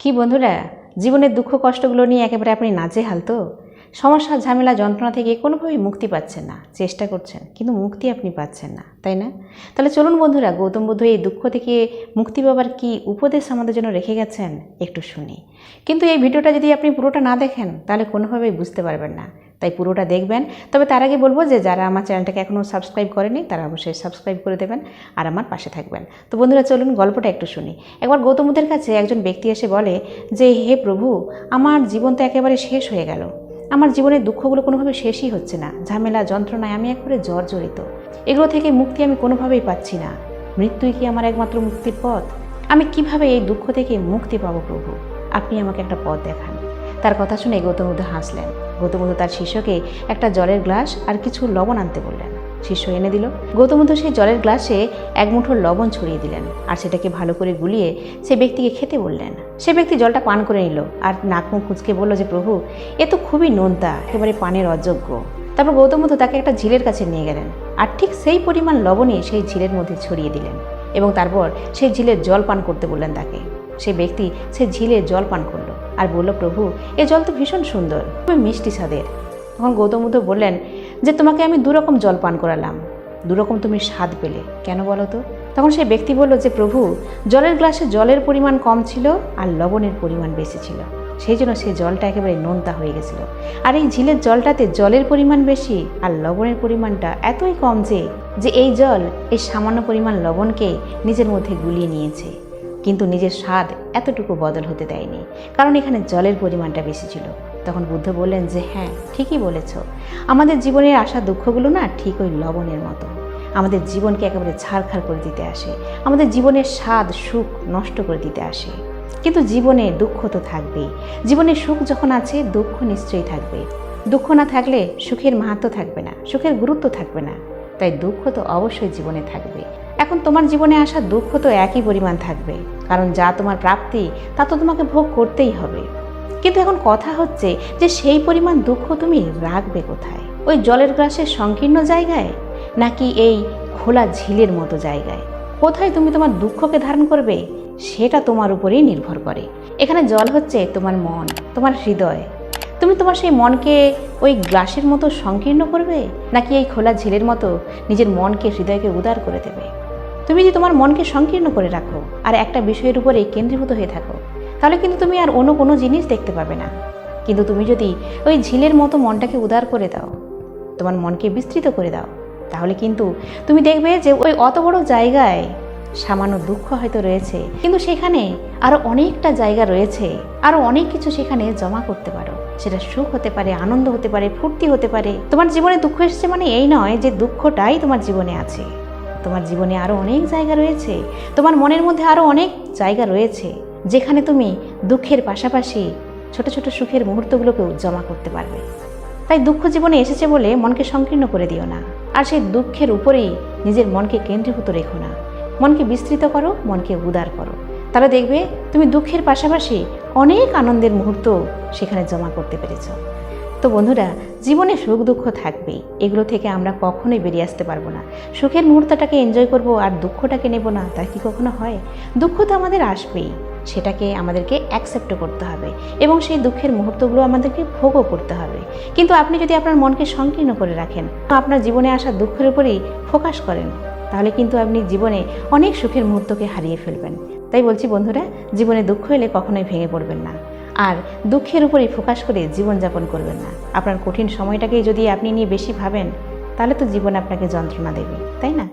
কি বন্ধুরা? জীবনের দুঃখ কষ্টগুলো নিয়ে একেবারে আপনি নাচে হাল তো? সমস্যা, ঝামেলা, যন্ত্রণা থেকে কোনোভাবেই মুক্তি পাচ্ছেন না। চেষ্টা করছেন, কিন্তু মুক্তি আপনি পাচ্ছেন না, তাই না? তাহলে চলুন বন্ধুরা, গৌতম বুদ্ধ এই দুঃখ থেকে মুক্তি পাবার কি উপদেশ আমাদের জন্য রেখে গেছেন? একটু শুনি। কিন্তু এই ভিডিওটা যদি আপনি পুরোটা না দেখেন, তাহলে কোনোভাবেই বুঝতে পারবেন না। তাই পুরোটা দেখবেন। তবে তার আগে বলব যে, যারা আমার চ্যানেলটাকে এখনও সাবস্ক্রাইব করেনি, তারা অবশ্যই সাবস্ক্রাইব করে দেবেন আর আমার পাশে থাকবেন। তো বন্ধুরা, চলুন গল্পটা একটু শুনি। একবার গৌতমদের কাছে একজন ব্যক্তি এসে বলে যে, হে প্রভু, আমার জীবন তো একেবারে শেষ হয়ে গেল। আমার জীবনের দুঃখগুলো কোনোভাবে শেষই হচ্ছে না। ঝামেলা, যন্ত্রণায় আমি একবারে জর্জরিত। এগুলো থেকে মুক্তি আমি কোনোভাবেই পাচ্ছি না। মৃত্যুই কি আমার একমাত্র মুক্তির পথ? আমি কীভাবে এই দুঃখ থেকে মুক্তি পাবো প্রভু? আপনি আমাকে একটা পথ দেখান। তার কথা শুনে গৌতম বুদ্ধ হাসলেন। গৌতম বুদ্ধ তার শিষ্যকে একটা জলের গ্লাস আর কিছু লবণ আনতে বললেন। শিষ্য এনে দিল, গৌতম বুদ্ধ সেই জলের গ্লাসে এক মুঠো লবণ ছড়িয়ে দিলেন আর সেটাকে ভালো করে গুলিয়ে সে ব্যক্তিকে খেতে বললেন। সে ব্যক্তি জলটা পান করে নিল আর নাক মুখ কুচকে বলল যে, প্রভু, এ তো খুবই নোনতা, একেবারে পানের অযোগ্য। তারপর গৌতম বুদ্ধ তাকে একটা ঝিলের কাছে নিয়ে গেলেন আর ঠিক সেই পরিমাণ লবণই সেই ঝিলের মধ্যে ছড়িয়ে দিলেন এবং তারপর সেই ঝিলের জল পান করতে বললেন তাকে। সে ব্যক্তি সে ঝিলের জল পান করল। আর বলল, প্রভু, এ জল তো ভীষণ সুন্দর, খুবই মিষ্টি স্বাদের। তখন গৌতম বুদ্ধ বললেন, যে তোমাকে আমি দুরকম জল পান করালাম, দুরকম তুমি স্বাদ পেলে, কেন বলো তো? তখন সেই ব্যক্তি বলল যে, প্রভু, জলের গ্লাসে জলের পরিমাণ কম ছিল আর লবণের পরিমাণ বেশি ছিল, সেই জন্য সেই জলটা একেবারে নোনতা হয়ে গেছিল। আর এই ঝিলের জলটাতে জলের পরিমাণ বেশি আর লবণের পরিমাণটা এতই কম যে যে এই জল এই সামান্য পরিমাণ লবণকে নিজের মধ্যে গুলিয়ে নিয়েছে। কিন্তু নিজের স্বাদ এতটুকু বদল হতে দেয়নি। কারণ এখানে জলের পরিমাণটা বেশি ছিল। তখন বুদ্ধ বললেন যে হ্যাঁ ঠিকই বলেছ। আমাদের জীবনের আসা দুঃখগুলো না ঠিক ওই লবণের মতো। আমাদের জীবনকে একেবারে ছাড়খাড় করে দিতে আসে। আমাদের জীবনের স্বাদ সুখ নষ্ট করে দিতে আসে। কিন্তু জীবনে দুঃখ তো থাকবেই। জীবনে সুখ যখন আছে, দুঃখ নিশ্চয়ই থাকবে। দুঃখ না থাকলে সুখের মাহাত্ম থাকবে না। সুখের গুরুত্ব থাকবে না। তাই দুঃখ তো অবশ্যই জীবনে থাকবে। এখন তোমার জীবনে আসা দুঃখ তো একই পরিমাণ থাকবে। কারণ যা তোমার প্রাপ্তি, তা তো তোমাকে ভোগ করতেই হবে। কিন্তু এখন কথা হচ্ছে যে সেই পরিমাণ দুঃখ তুমি রাখবে কোথায়? ওই জলের গ্লাসের সংকীর্ণ জায়গায়? নাকি এই খোলা ঝিলের মতো জায়গায়? কোথায় তুমি তোমার দুঃখকে ধারণ করবে? সেটা তোমার উপরেই নির্ভর করে। এখানে জল হচ্ছে তোমার মন, তোমার হৃদয়। তুমি তোমার সেই মনকে ওই গ্লাসের মতো সংকীর্ণ করবে? নাকি এই খোলা ঝিলের মতো নিজের মনকে, হৃদয়কে উদার করে দেবে? তুমি যদি তোমার মনকে সংকীর্ণ করে রাখো আর একটা বিষয়ের উপরে কেন্দ্রীভূত হয়ে থাকো, তাহলে কিন্তু তুমি আর অন্য কোনো জিনিস দেখতে পাবে না। কিন্তু তুমি যদি ওই ঝিলের মতো মনটাকে উদার করে দাও, তোমার মনকে বিস্তৃত করে দাও, তাহলে কিন্তু তুমি দেখবে যে ওই অত বড় জায়গায় সামান্য দুঃখ হয়তো রয়েছে। কিন্তু সেখানে আরও অনেকটা জায়গা রয়েছে আরও অনেক কিছু সেখানে জমা করতে পারো। সেটা সুখ হতে পারে, আনন্দ হতে পারে, ফুর্তি হতে পারে। তোমার জীবনে দুঃখ এসেছে মানে এই নয় যে দুঃখটাই তোমার জীবনে আছে। তোমার জীবনে আরও অনেক জায়গা রয়েছে। তোমার মনের মধ্যে আরও অনেক জায়গা রয়েছে, যেখানে তুমি দুঃখের পাশাপাশি ছোট ছোট সুখের মুহূর্তগুলোকেও জমা করতে পারবে। তাই দুঃখ জীবনে এসেছে বলে মনকে সংকীর্ণ করে দিও না, আর সেই দুঃখের উপরেই নিজের মনকে কেন্দ্রীভূত রেখো না। মনকে বিস্তৃত করো, মনকে উদার করো। তাহলে দেখবে তুমি দুঃখের পাশাপাশি অনেক আনন্দের মুহূর্ত সেখানে জমা করতে পেরেছ। তো বন্ধুরা, জীবনে সুখ দুঃখ থাকবেই। এগুলো থেকে আমরা কখনোই বেরিয়ে আসতে পারব না। সুখের মুহূর্তটাকে এনজয় করব আর দুঃখটাকে নেব না, তা কি কখনো হয়? দুঃখ তো আমাদের আসবেই। সেটাকে আমাদেরকে অ্যাকসেপ্ট করতে হবে এবং সেই দুঃখের মুহূর্তগুলো আমাদেরকে ভোগও করতে হবে। কিন্তু আপনি যদি আপনার মনকে সংকীর্ণ করে রাখেন, আপনার জীবনে আসা দুঃখের উপরেই ফোকাস করেন, তাহলে কিন্তু আপনি জীবনে অনেক সুখের মুহূর্তকে হারিয়ে ফেলবেন। তাই বলছি বন্ধুরা, জীবনে দুঃখ এলে কখনোই ভেঙে পড়বেন না। আর দুঃখের উপরেই ফোকাস করে জীবনযাপন করবেন না। আপনার কঠিন সময়টাকেই যদি আপনি নিয়ে বেশি ভাবেন, তাহলে তো জীবন আপনাকে যন্ত্রণা দেবে, তাই না?